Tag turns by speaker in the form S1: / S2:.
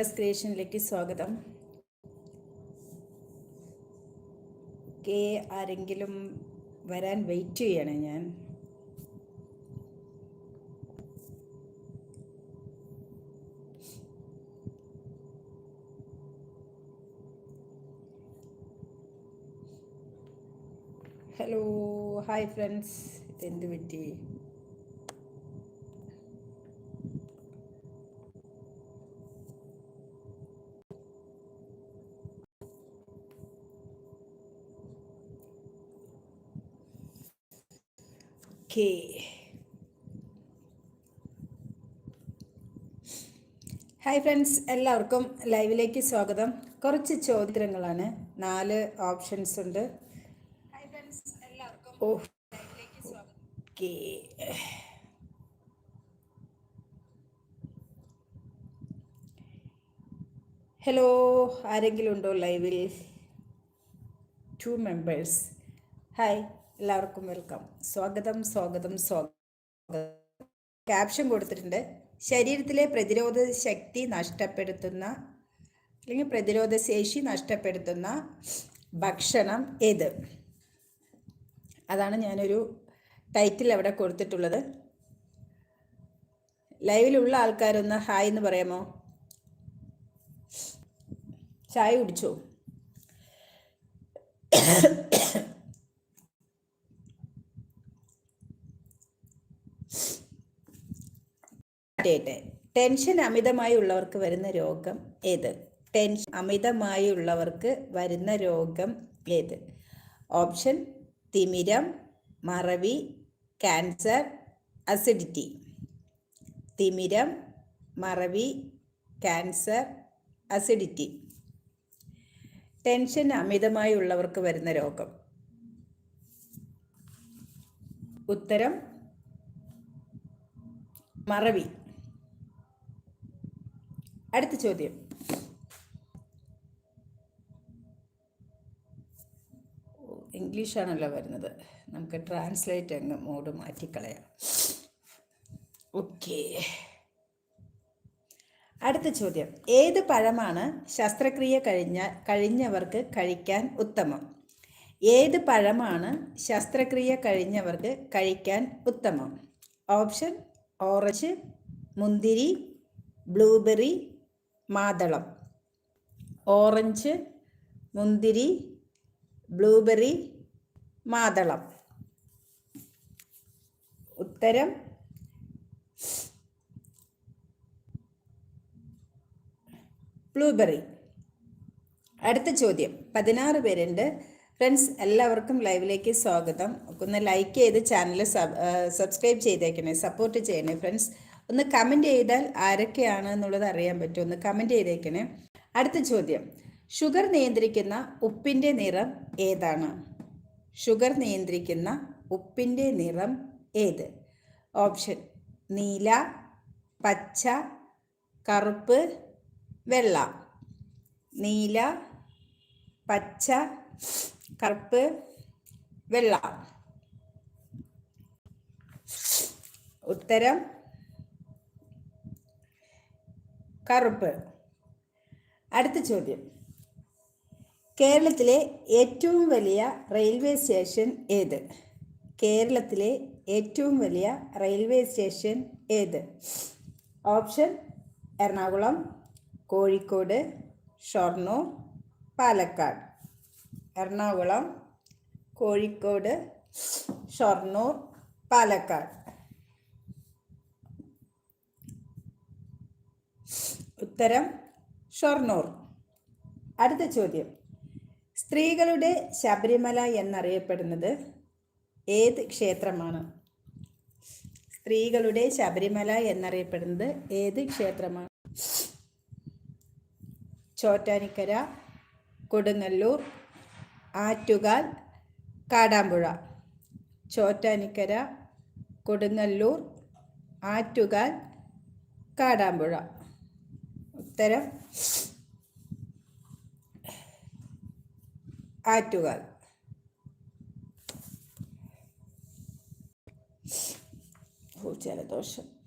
S1: S ക്രിയേഷനിലേക്ക് സ്വാഗതം. K ആരെങ്കിലും വരാൻ വെയിറ്റ് ചെയ്യണേ ഞാൻ. ഹലോ ഹായ് ഫ്രണ്ട്സ് ഇതെന്ത് പറ്റി? ഓക്കേ. ഹായ് ഫ്രണ്ട്സ് എല്ലാവർക്കും ലൈവിലേക്ക് സ്വാഗതം. കുറച്ച് ചോദ്യങ്ങളാണ്. നാല് ഓപ്ഷൻസ് ഉണ്ട്. ഓ. ഓക്കേ. ഹലോ ആരെങ്കിലും ഉണ്ടോ ലൈവിൽ? ടു മെമ്പേഴ്സ് ഹായ് എല്ലാവർക്കും വെൽക്കം സ്വാഗതം സ്വാഗതം സ്വാഗതം. ക്യാപ്ഷൻ കൊടുത്തിട്ടുണ്ട്. ശരീരത്തിലെ പ്രതിരോധ ശക്തി നഷ്ടപ്പെടുത്തുന്ന അല്ലെങ്കിൽ പ്രതിരോധ ശേഷി നഷ്ടപ്പെടുത്തുന്ന ഭക്ഷണം ഏത്? അതാണ് ഞാനൊരു ടൈറ്റിൽ അവിടെ കൊടുത്തിട്ടുള്ളത്. ലൈവിലുള്ള ആൾക്കാരൊന്ന് ഹായ് എന്ന് പറയാമോ? ചായ കുടിച്ചോ? ചെയ്യട്ടെ ടെൻഷൻ അമിതമായി ഉള്ളവർക്ക് വരുന്ന രോഗം ഏത്? ടെൻഷൻ അമിതമായി ഉള്ളവർക്ക് വരുന്ന രോഗം ഏത്? ഓപ്ഷൻ തിമിരം മറവി ക്യാൻസർ അസിഡിറ്റി. തിമിരം മറവി ക്യാൻസർ അസിഡിറ്റി. ടെൻഷൻ അമിതമായി ഉള്ളവർക്ക് വരുന്ന രോഗം. ഉത്തരം മറവി. അടുത്ത ചോദ്യം. ഇംഗ്ലീഷാണല്ലോ വരുന്നത്. നമുക്ക് ട്രാൻസ്ലേറ്റ് അങ്ങ് മോഡ് മാറ്റിക്കളയാം. ഓക്കെ അടുത്ത ചോദ്യം. ഏത് പഴമാണ് ശസ്ത്രക്രിയ കഴിഞ്ഞ കഴിഞ്ഞവർക്ക് കഴിക്കാൻ ഉത്തമം? ഏത് പഴമാണ് ശസ്ത്രക്രിയ കഴിഞ്ഞവർക്ക് കഴിക്കാൻ ഉത്തമം? ഓപ്ഷൻ ഓറഞ്ച് മുന്തിരി ബ്ലൂബെറി മാതളം. ഓറഞ്ച് മുന്തിരി ബ്ലൂബെറി മാതളം. ഉത്തരം? ബ്ലൂബെറി. അടുത്ത ചോദ്യം. പതിനാറ് പേരുണ്ട്. ഫ്രണ്ട്സ് എല്ലാവർക്കും ലൈവിലേക്ക് സ്വാഗതം. ഒന്ന് ലൈക്ക് ചെയ്ത് ചാനൽ സബ്സ്ക്രൈബ് ചെയ്തേക്കണേ. സപ്പോർട്ട് ചെയ്യണേ ഫ്രണ്ട്സ്. ഒന്ന് കമന്റ് ചെയ്താൽ ആരൊക്കെയാണ് എന്നുള്ളത് അറിയാൻ പറ്റും. ഒന്ന് കമന്റ് ചെയ്തേക്കണേ. അടുത്ത ചോദ്യം. ഷുഗർ നിയന്ത്രിക്കുന്ന ഉപ്പിന്റെ നിറം ഏതാണ്? ഷുഗർ നിയന്ത്രിക്കുന്ന ഉപ്പിന്റെ നിറം ഏത്? ഓപ്ഷൻ നീല പച്ച കറുപ്പ് വെള്ള. നീല പച്ച കറുപ്പ് വെള്ള. ഉത്തരം കറുപ്പ്. അടുത്ത ചോദ്യം. കേരളത്തിലെ ഏറ്റവും വലിയ റെയിൽവേ സ്റ്റേഷൻ ഏത്? കേരളത്തിലെ ഏറ്റവും വലിയ റെയിൽവേ സ്റ്റേഷൻ ഏത്? ഓപ്ഷൻ എറണാകുളം കോഴിക്കോട് ഷൊർണൂർ പാലക്കാട്. എറണാകുളം കോഴിക്കോട് ഷൊർണൂർ പാലക്കാട്. ഉത്തരം ഷൊർണൂർ. അടുത്ത ചോദ്യം. സ്ത്രീകളുടെ ശബരിമല എന്നറിയപ്പെടുന്നത് ഏത് ക്ഷേത്രമാണ്? സ്ത്രീകളുടെ ശബരിമല എന്നറിയപ്പെടുന്നത് ഏത് ക്ഷേത്രമാണ്? ചോറ്റാനിക്കര കൊടുങ്ങല്ലൂർ ആറ്റുകാൽ കാടാമ്പുഴ. ചോറ്റാനിക്കര കൊടുങ്ങല്ലൂർ ആറ്റുകാൽ കാടാമ്പുഴ. ഉത്തരം ആറ്റുകാൽ. ജലദോഷം.